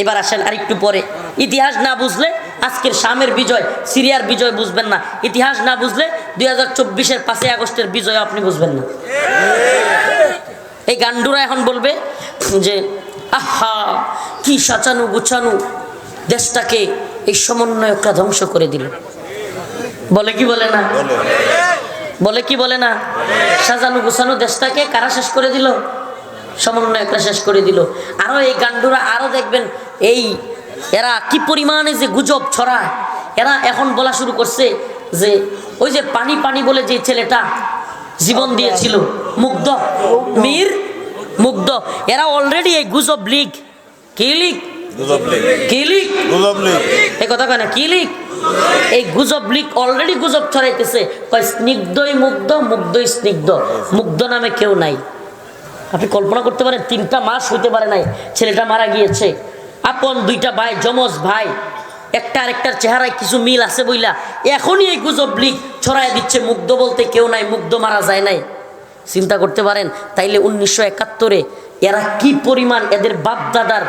এবার আসেন আর একটু পরে। ইতিহাস না বুঝলে আজকের শামের বিজয় সিরিয়ার বিজয় বুঝবেন না। ইতিহাস না বুঝলে দুই হাজার চব্বিশের পাঁচই আগস্টের বিজয় আপনি বুঝবেন না। এই গান্ডুরা এখন বলবে যে আহা কি সাচানু গুছানু দেশটাকে এই সমন্বয়করা ধ্বংস করে দিল। বলে কি বলে না? বলে। কি বলে না? সাজানু গুছানু দেশটাকে কারা শেষ করে দিল? সমন্বয়করা শেষ করে দিল। আরও এই গান্ডুরা আরও দেখবেন এই এরা কি পরিমাণে যে গুজব ছড়ায়? এরা এখন বলা শুরু করছে যে ওই যে পানি পানি বলে যে ছেলেটা জীবন দিয়েছিল মুগ্ধ মীর মুগ্ধ। এরা অলরেডি এই গুজব লিগ। কি লিগ? কি লীগ? এই কথা কয় না কি লিগ? এই গুজব লিগ অলরেডি গুজব ছড়াইতেছে। কয় স্নিগ্ধই মুগ্ধ মুগ্ধই স্নিগ্ধ। মুগ্ধ নামে কেউ নাই। আপনি কল্পনা করতে পারেন তিনটা মাস হইতে পারে নাই ছেলেটা মারা গিয়েছে। আপন দুইটা ভাই, যমজ ভাই একটা আরেকটার চেহারায় কিছু মিল আছে বইলা। এখনই এই গুজব লিগ ছড়াই দিচ্ছে, মুগ্ধ বলতে কেউ নাই, মুগ্ধ মারা যায় নাই। চিন্তা করতে পারেন, তাইলে উনিশশো একাত্তরে এরা কি পরিমাণ এদের বাপ দাদার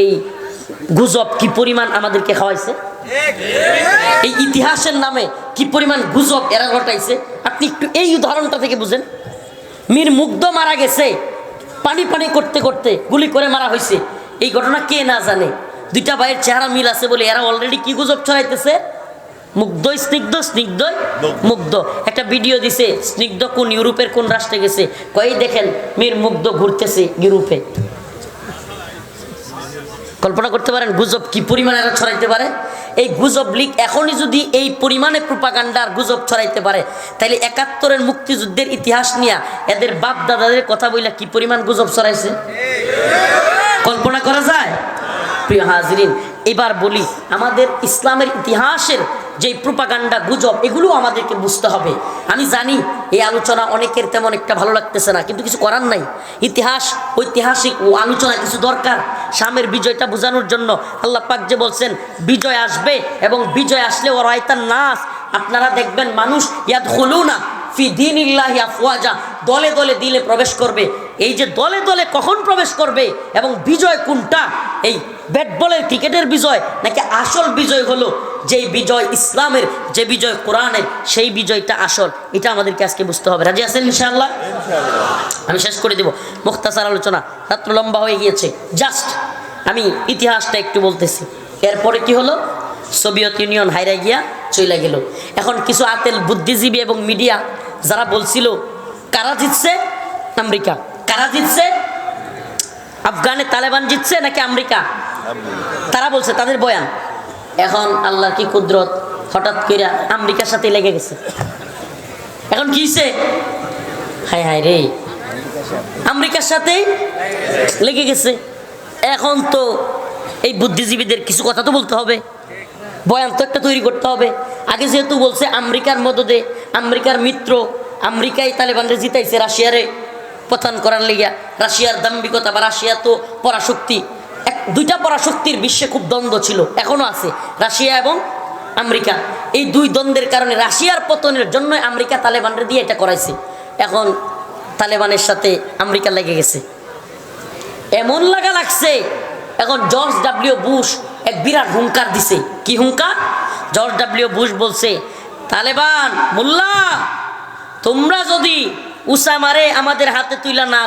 এই গুজব, কি পরিমাণ আমাদেরকে খাওয়াইছে? এই ইতিহাসের নামে কি পরিমাণ গুজব এরা ঘটাইছে আপনি একটু এই উদাহরণটা থেকে বুঝেন। মীর মুগ্ধ মারা গেছে, পানি পানি করতে করতে গুলি করে মারা হয়েছে এই ঘটনা কে না জানে? দুইটা ভাইয়ের চেহারা মিল আছে বলে এরা অলরেডি কি গুজব ছড়াইতেছে? মুগ্ধ স্নিগ্ধ স্নিগ্ধ মুগ্ধ। একটা ভিডিও দিছে স্নিগ্ধ কোন ইউরোপের কোন রাষ্ট্রে গেছে? কই দেখেন মীর মুগ্ধ ঘুরতেছে ইউরোপে। কল্পনা করতে পারেন গুজব কি পরিমাণে এরা ছড়াইতে পারে? এই গুজব লিগ এখনই যদি এই পরিমাণে প্রোপাগান্ডার গুজব ছড়াইতে পারে তাহলে একাত্তরের মুক্তিযুদ্ধের ইতিহাস নিয়ে এদের বাপ দাদাদের কথা বইলা কি পরিমাণ গুজব ছড়াইছে? প্রিয় হাজরিন, এবার বলি, আমাদের ইসলামের ইতিহাসের যে প্রোপাগান্ডা গুজব এগুলো আমাদেরকে বুঝতে হবে। আমি জানি, এই আলোচনা অনেকের তেমন একটা ভালো লাগতেছে না, কিন্তু কিছু করার নাই। ইতিহাস, ঐতিহাসিক ও আলোচনা কিছু দরকার। সামের বিজয়টা বোঝানোর জন্য আল্লাহ পাক যে বলছেন, বিজয় আসবে এবং বিজয় আসলে ও রায়তার নাস। আপনারা দেখবেন মানুষ ইয়াদ হলো না ফি দিন ইল্লাহি আফওয়াজা। দলে দলে দিলে প্রবেশ করবে। এই যে দলে দলে কখন প্রবেশ করবে এবং বিজয় কোনটা? এই ব্যাট বলের ক্রিকেটের বিজয় নাকি আসল বিজয় হলো যেই বিজয় ইসলামের, যে বিজয় কোরআনের, সেই বিজয়টা আসল? এটা আমাদেরকে আজকে বুঝতে হবে। রাজি আছেন ইনশাআল্লাহ? আমি শেষ করে দেব। মুখতাসার আলোচনা রাত্র লম্বা হয়ে গিয়েছে। জাস্ট আমি ইতিহাসটা একটু বলতেছি। এরপরে কি হলো? সোভিয়েত ইউনিয়ন হাইরা গিয়া চলে গেল। এখন কিছু আতেল বুদ্ধিজীবী এবং মিডিয়া যারা বলছিল, কারা জিতছে? আমেরিকা। কারা জিতছে? আফগানে তালেবান জিতছে নাকি আমেরিকা? তারা বলছে, তাদের বয়ান। এখন আল্লাহ কি কুদরত? হঠাৎ করে আমেরিকার সাথে লেগে গেছে। এখন কি হইছে? হায় হায় রে। আমেরিকার সাথে লেগে গেছে। এখন তো এই বুদ্ধিজীবীদের কিছু কথা তো বলতে হবে। বয়ান তো একটা তৈরি করতে হবে। আগে যেহেতু বলছে, আমেরিকার মদদে আমেরিকার মিত্র আমেরিকায় তালেবানরে জিতাইছে রাশিয়ারে। পতন করার লেগিয়া রাশিয়ার দাম্ভিকতা বা রাশিয়া তো পরাশক্তি। এক, দুইটা পরাশক্তির বিশ্বে খুব দ্বন্দ্ব ছিল এখনও আছে, রাশিয়া এবং আমেরিকা। এই দুই দ্বন্দ্বের কারণে রাশিয়ার পতনের জন্য আমেরিকা তালেবানরে দিয়ে এটা করাইছে। এখন তালেবানের সাথে আমেরিকা লেগে গেছে। এমন লাগা লাগছে, এখন জর্জ ডাব্লিউ বুশ এক বিরাট হুঙ্কার দিছে। কি হুঙ্কার? জর্জ ডাব্লিউ বুশ বলছে, তালেবান, মোল্লা, তোমরা যদি উসামারে আমাদের হাতে তুইলা না